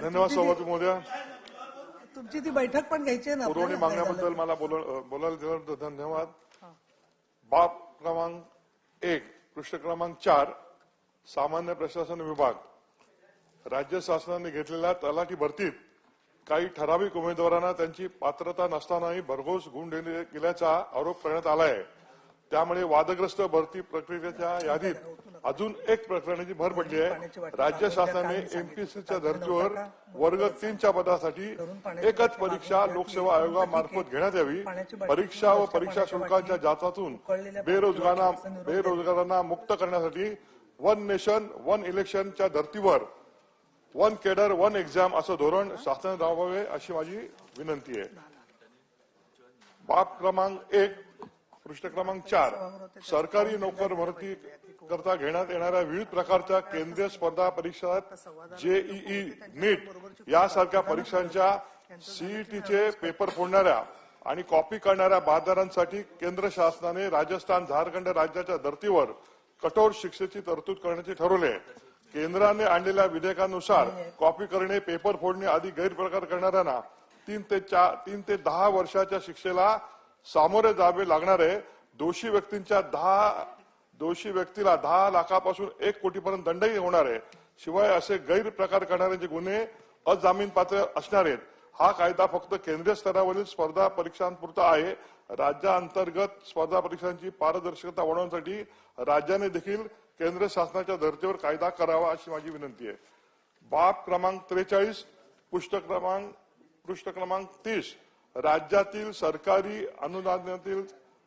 धन्यवाद सभापती महोदय. तुमची ती बैठक पण घ्यायची आहे ना पुरवणी? मागण्याबद्दल मला बोल- बोलायला दिल्याबद्दल धन्यवाद. बाब क्रमांक एक पृष्ठ क्रमांक चार सामान्य प्रशासन विभाग. राज्य शासनाने घेतलेल्या तलाठी भरतीत काही ठराविक उमेदवारांना त्यांची पात्रता नसतानाही भरघोस गुण दिले गेल्याचा आरोप करण्यात आला आहे त्यामुळे वादग्रस्त भरती प्रक्रियेच्या यादीत अजून एक प्रकरणाची भर पडली आहे. राज्य शासनाने एमपीएससीच्या धर्तीवर वर्ग तीनच्या पदासाठी एकच परीक्षा लोकसेवा आयोगामार्फत घेण्यात यावी. परीक्षा व परीक्षा शुल्काच्या जाचातून बेरोजगारांना बेरोजगारांना मुक्त करण्यासाठी वन नेशन वन इलेक्शनच्या धर्तीवर वन केडर वन एक्झाम असं धोरण शासन राबवावे अशी माझी विनंती आहे. बाब क्रमांक एक पृष्ठ क्रमांक चार. सरकारी नोकर भरती करता घेण्यात येणाऱ्या विविध प्रकारच्या केंद्रीय स्पर्धा परीक्षा जेईई नीट यासारख्या परीक्षांच्या सीईटीचे पेपर फोडणाऱ्या आणि कॉपी करणाऱ्या बाजारांसाठी केंद्र शासनाने राजस्थान झारखंड राज्याच्या धर्तीवर कठोर शिक्षेची तरतूद करण्याचे ठरवले. केंद्राने आणलेल्या विधेयकानुसार कॉपी करणे पेपर फोडणे आदी गैरप्रकार करणाऱ्यांना तीन ते चार तीन ते दहा वर्षाच्या शिक्षेला सामोरे जावे लागणार आहे दोषी व्यक्तींच्या दहा दोषी व्यक्तीला दहा लाखापासून एक कोटीपर्यंत दंडही होणार आहे. शिवाय असे गैरप्रकार करणाऱ्यांचे गुन्हे अजामीन पात्र असणार आहेत हा कायदा फक्त केंद्रीय स्तरावरील स्पर्धा परीक्षांपुरता आहे. राज्याअंतर्गत स्पर्धा परीक्षांची पारदर्शकता वाढवण्यासाठी राज्याने देखील केंद्र शासनाच्या धर्तीवर कायदा करावा अशी माझी विनंती आहे. बाब क्रमांक त्रेचाळीस पृष्ठ क्रमांक पृष्ठ क्रमांक तीस. राज्यातील सरकारी अनुदानातील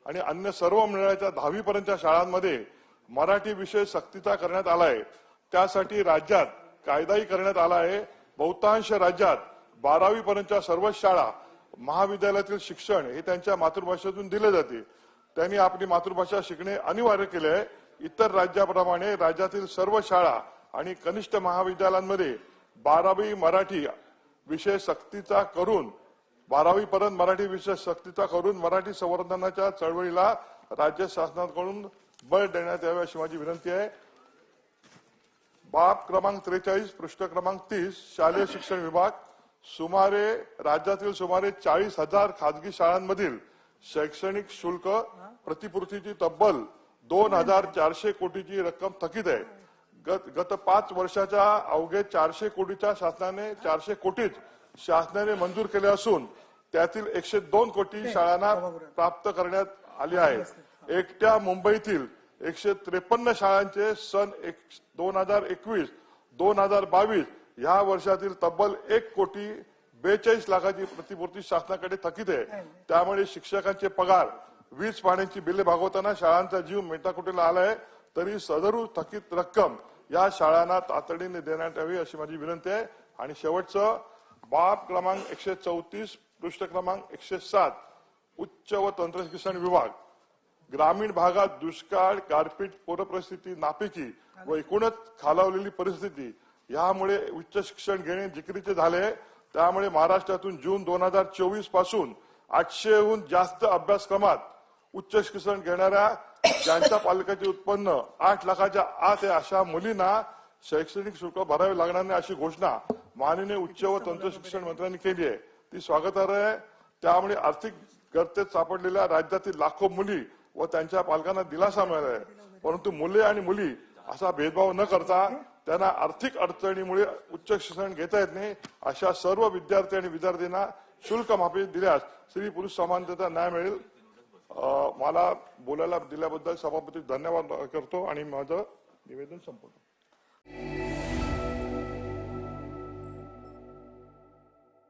आणि अन्य सर्व मंडळाच्या दहावीपर्यंतच्या शाळांमध्ये मराठी विषय सक्तीचा करण्यात आला आहे त्यासाठी राज्यात कायदाही करण्यात आला आहे. बहुतांश राज्यात बारावीपर्यंतच्या सर्वच सर्व शाळा महाविद्यालयातील शिक्षण हे त्यांच्या मातृभाषेतून दिले जाते. त्यांनी आपली मातृभाषा शिकणे अनिवार्य केले आहे. इतर राज्याप्रमाणे राज्यातील सर्व शाळा आणि कनिष्ठ महाविद्यालयांमध्ये बारावी मराठी विषय सक्तीचा करून बारावी पर्यंत मराठी विषय सक्तीचा करून मराठी संवर्धनाच्या चळवळीला राज्य शासनाकडून बळ देण्यात यावे अशी माझी विनंती आहे. बाब क्रमांक त्रेचाळीस पृष्ठ क्रमांक तीस शालेय शिक्षण विभाग सुमारे राज्यातील सुमारे चाळीस हजार खाजगी शाळांमधील शैक्षणिक शुल्क प्रतिपूर्तीची तब्बल दोन हजार चारशे कोटीची रक्कम थकीत आहे. गत गत पाच वर्षाच्या अवघे चारशे कोटीच्या शासनाने चारशे कोटीच शासनाने मंजूर केले असून त्यातील एकशे दोन कोटी शाळांना प्राप्त करण्यात आली आहे. एकट्या मुंबईतील एकशे त्रेपन्न शाळांचे सन एक दोन हजार एकवीस दोन हजार बावीस ह्या वर्षातील तब्बल एक कोटी बेचाळीस लाखाची प्रतिपूर्ती शासनाकडे थकीत आहे. त्यामुळे शिक्षकांचे पगार वीज पाण्याची बिले भागवताना शाळांचा जीव मेटाकुटीला आलाय तरी सदरू थकीत रक्कम या शाळांना तातडीने देण्यात यावी अशी माझी विनंती आहे. आणि शेवटचं बाब क्रमांक एकशे चौतीस पृष्ठ क्रमांक एकशे सात उच्च व तंत्रशिक्षण विभाग. ग्रामीण भागात दुष्काळ गारपीट पूरपरिस्थिती नापिकी व एकूणच खालावलेली परिस्थिती यामुळे उच्च शिक्षण घेणे जिकरीचे झाले. त्यामुळे महाराष्ट्रातून जून दोन हजार चोवीसपासून आठशेहून जास्त अभ्यासक्रमात उच्च शिक्षण घेणाऱ्या ज्यांच्या पालकाचे उत्पन्न आठ लाखाच्या आत आहे अशा मुलींना शैक्षणिक शुल्क भरावे लागणार नाही अशी घोषणा माननीय उच्च व तंत्र शिक्षण मंत्र्यांनी केली आहे. ती स्वागतार्ह आहे. त्यामुळे आर्थिक गर्तेत सापडलेल्या राज्यातील लाखो मुली व त्यांच्या पालकांना दिलासा मिळाला आहे. परंतु मुले आणि मुली असा भेदभाव न करता त्यांना आर्थिक अडचणीमुळे उच्च शिक्षण घेता येत नाही अशा सर्व विद्यार्थी आणि विद्यार्थ्यांना शुल्क माफी दिल्यास स्त्री पुरुष समानतेचा न्याय मिळेल. मला बोलायला दिल्याबद्दल सभापती धन्यवाद करतो आणि माझं निवेदन संपवतो.